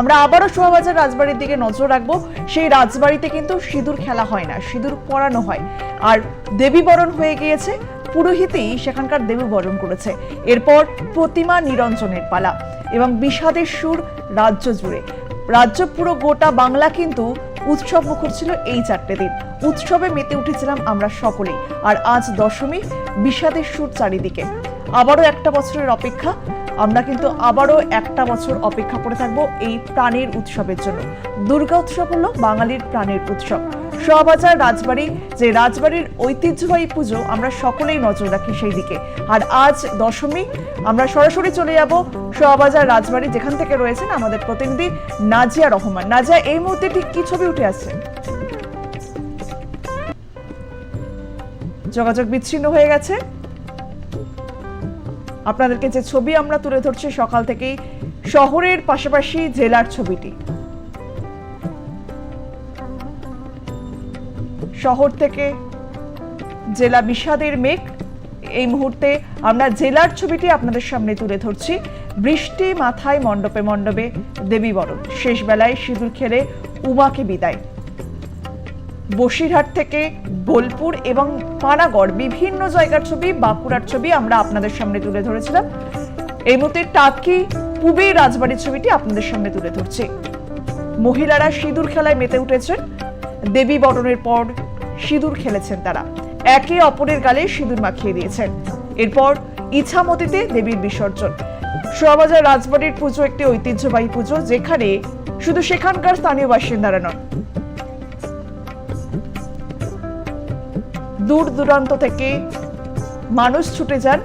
আমরা আবারও শোভাবাজার রাজবাড়ির দিকে নজর রাখব। সেই রাজবাড়িতে কিন্তু সিঁদুর খেলা হয় না, সিঁদুর পরানো হয়। আর দেবী বরণ হয়ে গিয়েছে, পুরোহিতই সেখানকার দেবী বরণ করেছে। এরপর প্রতিমা নিরঞ্জনের পালা এবং বিষাদের সুর রাজ্য জুড়ে। রাজ্য পুরো গোটা বাংলা কিন্তু উৎসব মুখর ছিল এই চারটে দিন। উৎসবে মেতে উঠেছিলাম আমরা সকলেই। আর আজ দশমী, বিষাদের সুর চারিদিকে। আবারও একটা বছরের অপেক্ষা। আমরা কিন্তু আবারও একটা বছর অপেক্ষা করে থাকব এই প্রাণের উৎসবের জন্য। দুর্গা উৎসব হলো বাঙালির প্রাণের উৎসব। শোয়াবাজার রাজবাড়ি, যে রাজবাড়ির ঐতিহ্যবাহী পুজো আমরা সকলেই নজর রাখি সেই দিকে। আর আজ দশমী, আমরা সরাসরি চলে যাব শোয়াবাজার রাজবাড়ি, যেখান থেকে রয়েছেন আমাদের প্রতিনিধি নাজিয়া রহমান। নাজিয়া, এই মুহূর্তে ঠিক কি ছবি উঠে আসছে? যোগাযোগ বিচ্ছিন্ন হয়ে গেছে। আপনাদেরকে যে ছবি আমরা তুলে ধরছি সকাল থেকেই, শহরের পাশাপাশি জেলার ছবিটি। শহর থেকে জেলা বিষাদের মেঘ। এই মুহূর্তে আমরা জেলার ছবিটি আপনাদের সামনে তুলে ধরছি। বৃষ্টি মাথায় মণ্ডপে মণ্ডপে দেবী বরণ। শেষ বেলায় সিঁদুর খেলে উমাকে বিদায়। বসিরহাট থেকে বোলপুর এবং পানাগড়, বিভিন্ন জায়গার ছবি, বাঁকুড়ার ছবি আমরা আপনাদের সামনে তুলে ধরেছিলাম। এই মুহূর্তে টাকি পুবে রাজবাড়ির ছবিটি আপনাদের সামনে তুলে ধরছি। মহিলারা সিঁদুর খেলায় মেতে উঠেছেন। দেবী বরণের পর সিঁদুর খেলেছেন তারা। একে অপরের গালে সিঁদুর মাখিয়ে দিয়েছেন। এরপর ইছামতিতে দেবীর বিসর্জন। শোয়াবাজার রাজবাড়ির পুজো একটি ঐতিহ্যবাহী পুজো, যেখানে শুধু সেখানকার স্থানীয় বাসিন্দারা নন দূর দূরান্ত থেকে মানুষ ছুটে যান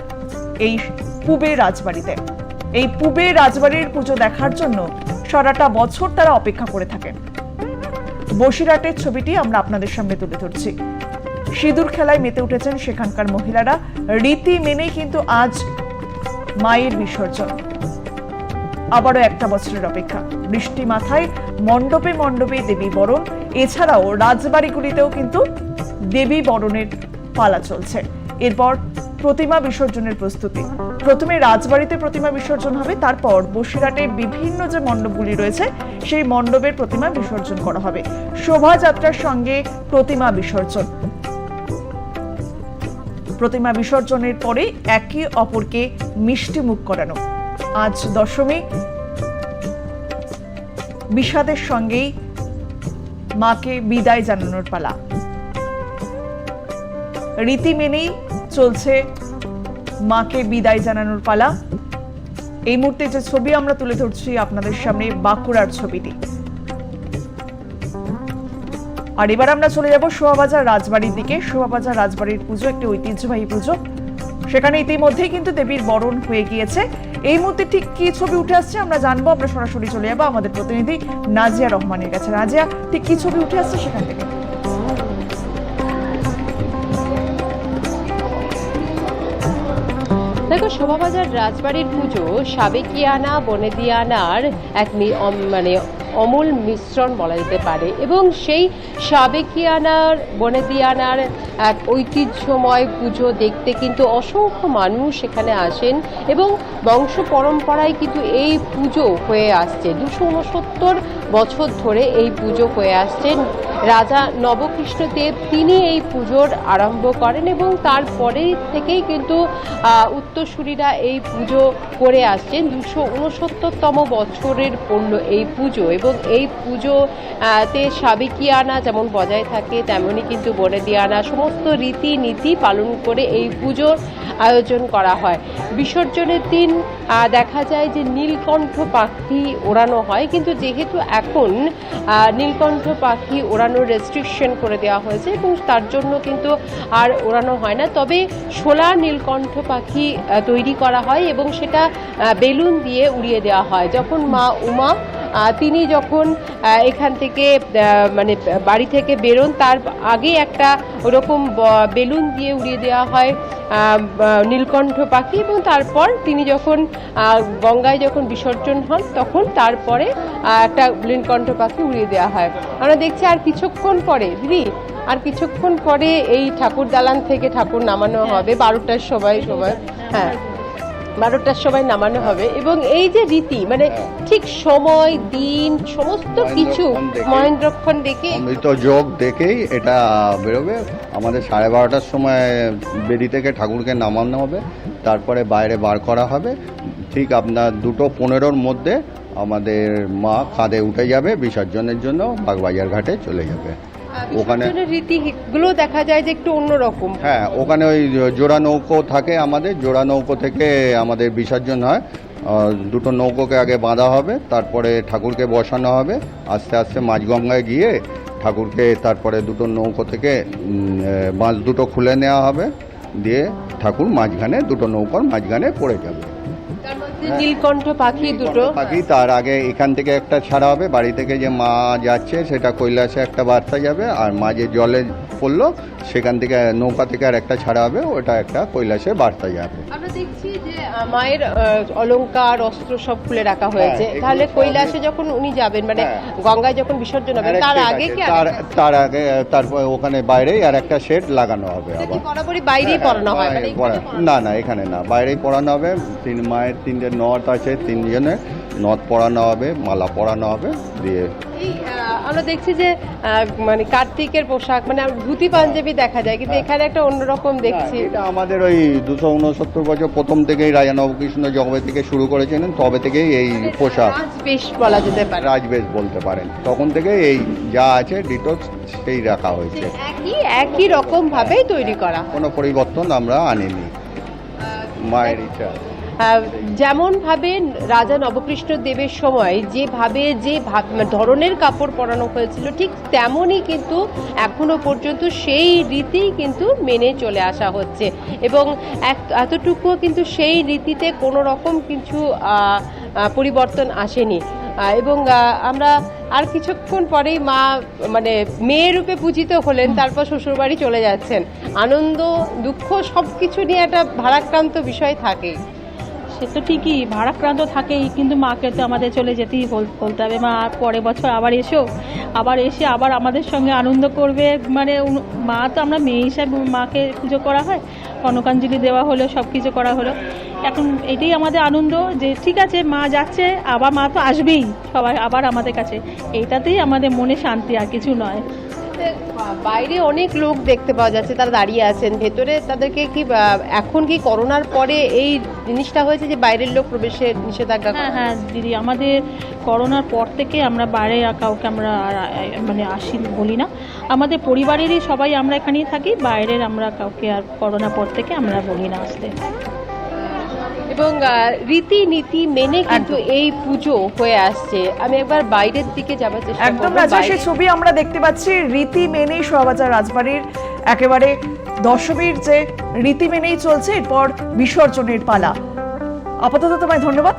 এই পুবে রাজবাড়িতে। এই পুবে রাজবাড়ির পুজো দেখার জন্য সারাটা বছর তারা অপেক্ষা করে থাকেন। বসিরহাটের ছবিটি আমরা আপনাদের সামনে তুলে ধরছি। সিঁদুর খেলায় মেতে উঠেছেন সেখানকার মহিলারা। রীতি মেনেই কিন্তু আজ মায়ের বিসর্জন। আবারও একটা বছরের অপেক্ষা। বৃষ্টি মাথায় মণ্ডপে মণ্ডপে দেবী বরণ। এছাড়াও রাজবাড়িগুলিতেও কিন্তু দেবী বরণের পালা চলছে। এরপর প্রতিমা বিসর্জনের প্রস্তুতি। প্রথমে রাজবাড়িতে প্রতিমা বিসর্জন হবে, তারপর বসিরহাটে বিভিন্ন যে মণ্ডপগুলি রয়েছে, সেই মণ্ডপের প্রতিমা বিসর্জন করা হবে। শোভাযাত্রার সঙ্গে প্রতিমা বিসর্জন। প্রতিমা বিসর্জনের পরে একে অপরকে মিষ্টি মুখ করানো। আজ দশমী। বিষাদের সঙ্গেই মাকে বিদায় জানানোর পালা। রীতি মেনেই চলছে মাকে বিদায় জানানোর পালা। এই মুহূর্তে যে ছবি আমরা তুলে ধরছি আপনাদের সামনে বাঁকুড়ার ছবিটি। আর এবার আমরা চলে যাব শোভাবাজার রাজবাড়ির দিকে। শোভাবাজার রাজবাড়ির পুজো একটি ঐতিহ্যবাহী পুজো। সেখানে ইতিমধ্যেই কিন্তু দেবীর বরণ হয়ে গিয়েছে। এই মুহূর্তে ঠিক কি ছবি উঠে আসছে আমরা জানব। আমরা সরাসরি চলে যাব আমাদের প্রতিনিধি নাজিয়া রহমানের কাছে। নাজিয়া, ঠিক কি ছবি উঠে আসছে সেখান থেকে? দেখো, শোভাবাজার রাজবাড়ির পুজো সাবেকিয়ানা, বনেদিয়ানার এক মানে অমূল মিশ্রণ বলা যেতে পারে এবং সেই সাবেকিয়ানার, বনেদিয়ানার এক ঐতিহ্যময় পুজো দেখতে কিন্তু অসংখ্য মানুষ সেখানে আসেন এবং বংশ পরম্পরায় কিন্তু এই পুজো হয়ে আসছে। দুশো উনসত্তর বছর ধরে এই পুজো হয়ে আসছেন রাজা নবকৃষ্ণদেব তিনি এই পুজোর আরম্ভ করেন এবং তারপরে থেকেই কিন্তু উত্তরসূরিরা এই পুজো করে আসছেন। দুশো উনসত্তরতম বছরের পণ্য এই পুজো এবং এই পুজো তে সাবেকিয়ানা যেমন বজায় থাকে তেমনই কিন্তু বনেদিয়ানা সমস্ত রীতিনীতি পালন করে এই পুজোর আয়োজন করা হয়। বিসর্জনের দিন দেখা যায় যে নীলকণ্ঠ পাখি ওড়ানো হয়। কিন্তু যেহেতু এখন নীলকণ্ঠ পাখি ওড়ানোর রেস্ট্রিকশন করে দেওয়া হয়েছে এবং তার জন্য কিন্তু আর ওড়ানো হয় না। তবে শোলা নীলকণ্ঠ পাখি তৈরি করা হয় এবং সেটা বেলুন দিয়ে উড়িয়ে দেওয়া হয়। যখন মা উমা তিনি যখন এখান থেকে মানে বাড়ি থেকে বেরোন তার আগে একটা ওরকম বেলুন দিয়ে উড়িয়ে দেওয়া হয় নীলকণ্ঠ পাখি এবং তারপর তিনি যখন গঙ্গায় যখন বিসর্জন হন তখন তারপরে একটা নীলকণ্ঠ পাখি উড়িয়ে দেওয়া হয়। আমরা দেখছি আর কিছুক্ষণ পরে দিদি আর কিছুক্ষণ পরে এই ঠাকুর দালান থেকে ঠাকুর নামানো হবে বারোটার সময় সময় হ্যাঁ। বারোটার সময় নামানো হবে এবং এই যে রীতি মানে ঠিক সময় দিন সমস্ত কিছু মহেন্দ্রক্ষণ দেখে- অমৃত যোগ দেখেই এটা বেরোবে। আমাদের সাড়ে বারোটার সময় বেদি থেকে ঠাকুরকে নামানো হবে তারপরে বাইরে বার করা হবে। ঠিক আপনার দুটো পনেরোর মধ্যে আমাদের মা খাদে উঠে যাবে বিসর্জনের জন্য বাগবাজার ঘাটে চলে যাবে। ওখানে রীতিগুলো দেখা যায় যে একটু অন্যরকম। হ্যাঁ ওখানে ওই জোড়া নৌকো থাকে আমাদের জোড়া নৌকো থেকে আমাদের বিসর্জন হয়। দুটো নৌকোকে আগে বাঁধা হবে তারপরে ঠাকুরকে বসানো হবে আস্তে আস্তে মাঝগঙ্গায় গিয়ে ঠাকুরকে তারপরে দুটো নৌকো থেকে বাঁশ দুটো খুলে নেওয়া হবে দিয়ে ঠাকুর মাঝখানে দুটো নৌকোর মাঝখানে পড়ে যাবে। নীলকণ্ঠ পাখি দুটো। বাকি তার আগে এখান থেকে একটা ছাড়া হবে। বাড়ি থেকে যে মা যাচ্ছে সেটা কৈলাসে একটা বার্তা যাবে আর মা যে জলে পড়ল সেখান থেকে নৌকা থেকে আর একটা ছাড়া হবে ওটা একটা কৈলাসে বার্তা যাবে। আমরা দেখছি যে মায়ের অলংকার অস্ত্র সব খুলে রাখা হয়েছে। হ্যাঁ, তাহলে কৈলাসে যখন উনি যাবেন মানে হ্যাঁ। গঙ্গায় যখন বিসর্জন হবে তার আগে কি তার তার আগে তারপর ওখানে বাইরেই আর একটা সেট লাগানো হবে আবার। বরাবরই বাইরেই হ্যাঁ, পড়ানো হয়? মানে না না এখানে না। বাইরেই পড়ানো হবে তিন মায়ের তিনটে নথ আছে তিনজনে নথ পড়ানো হবে মালা পড়ানো হবে দিয়ে আমরা দেখছি যে মানে কার্তিকের পোশাক মানে ধুতি পাঞ্জাবি দেখা যায় কিন্তু এখানে একটা অন্যরকম দেখছি। হ্যাঁ, এটা আমাদের ওই দুশো উনসত্তর বছর প্রথম থেকেই রাজা নবকৃষ্ণ যবে থেকে শুরু করেছিলেন তবে থেকেই এই পোশাক। বেশ বলা যেতে পারে। রাজবেশ বলতে পারেন। তখন থেকে এই যা আছে ডিটো সেই রাখা হয়েছে। একই একই রকম ভাবেই তৈরি করা। কোনো পরিবর্তন আমরা আনিনি। মায়ের ইচ্ছা যেমন ভাবে রাজা নবকৃষ্ণ দেবের সময় যেভাবে যে ভাব- ধরনের কাপড় পরানো হয়েছিল, ঠিক তেমনই কিন্তু এখনও পর্যন্ত সেই রীতি কিন্তু মেনে চলে আসা হচ্ছে। এবং এতটুকুও কিন্তু সেই রীতিতে কোনো রকম কিছু পরিবর্তন আসেনি। এবং আমরা আর কিছুক্ষণ পরেই মা মানে মেয়ে রূপে পূজিত হলেন, তারপর শ্বশুরবাড়ি চলে যাচ্ছেন। আনন্দ, দুঃখ সব কিছু নিয়ে একটা ভারাক্রান্ত বিষয় থাকে সে তো ঠিকই ভাড়াক্রান্ত থাকেই, কিন্তু মাকে তো আমাদের চলে যেতেই বলতে হবে। মা পরের বছর আবার এসো। আবার এসে আবার আমাদের সঙ্গে আনন্দ করবে মানে মা তো আমরা মেয়ে হিসাবে মাকে পুজো করা হয়, কনকাঞ্জলি দেওয়া হলো সব কিছু করা হলো। এখন এটাই আমাদের আনন্দ যে, ঠিক আছে, মা যাচ্ছে, আবার মা তো আসবেই সবাই আবার আমাদের কাছে। এইটাতেই আমাদের মনে শান্তি আর কিছু নয়। বাইরে অনেক লোক দেখতে পাওয়া যাচ্ছে তারা দাঁড়িয়ে আছেন। ভেতরে তাদেরকে কি এখন কি করোনার পরে এই জিনিসটা হয়েছে যে বাইরের লোক প্রবেশে নিষেধাজ্ঞা হ্যাঁ হ্যাঁ দিদি আমাদের করোনার পর থেকে আমরা বাইরে কাউকে আমরা আর, মানে আসি বলি না। আমাদের পরিবারেরই সবাই আমরা এখানেই থাকি বাইরের আমরা কাউকে আর করোনার পর থেকে আমরা বলি না আসতে। এবং রীতিনীতি মেনে কিন্তু এই পুজো হয়ে আসছে। আমি একবার বাইরের দিকে যাবার চেষ্টা একদম রাজা সে সেই ছবি আমরা দেখতে পাচ্ছি রীতি মেনে শোভাবাজার রাজবাড়ির একেবারে দশমীর যে রীতি মেনেই চলছে এরপর বিসর্জনের পালা। আপাতত তোমায় ধন্যবাদ।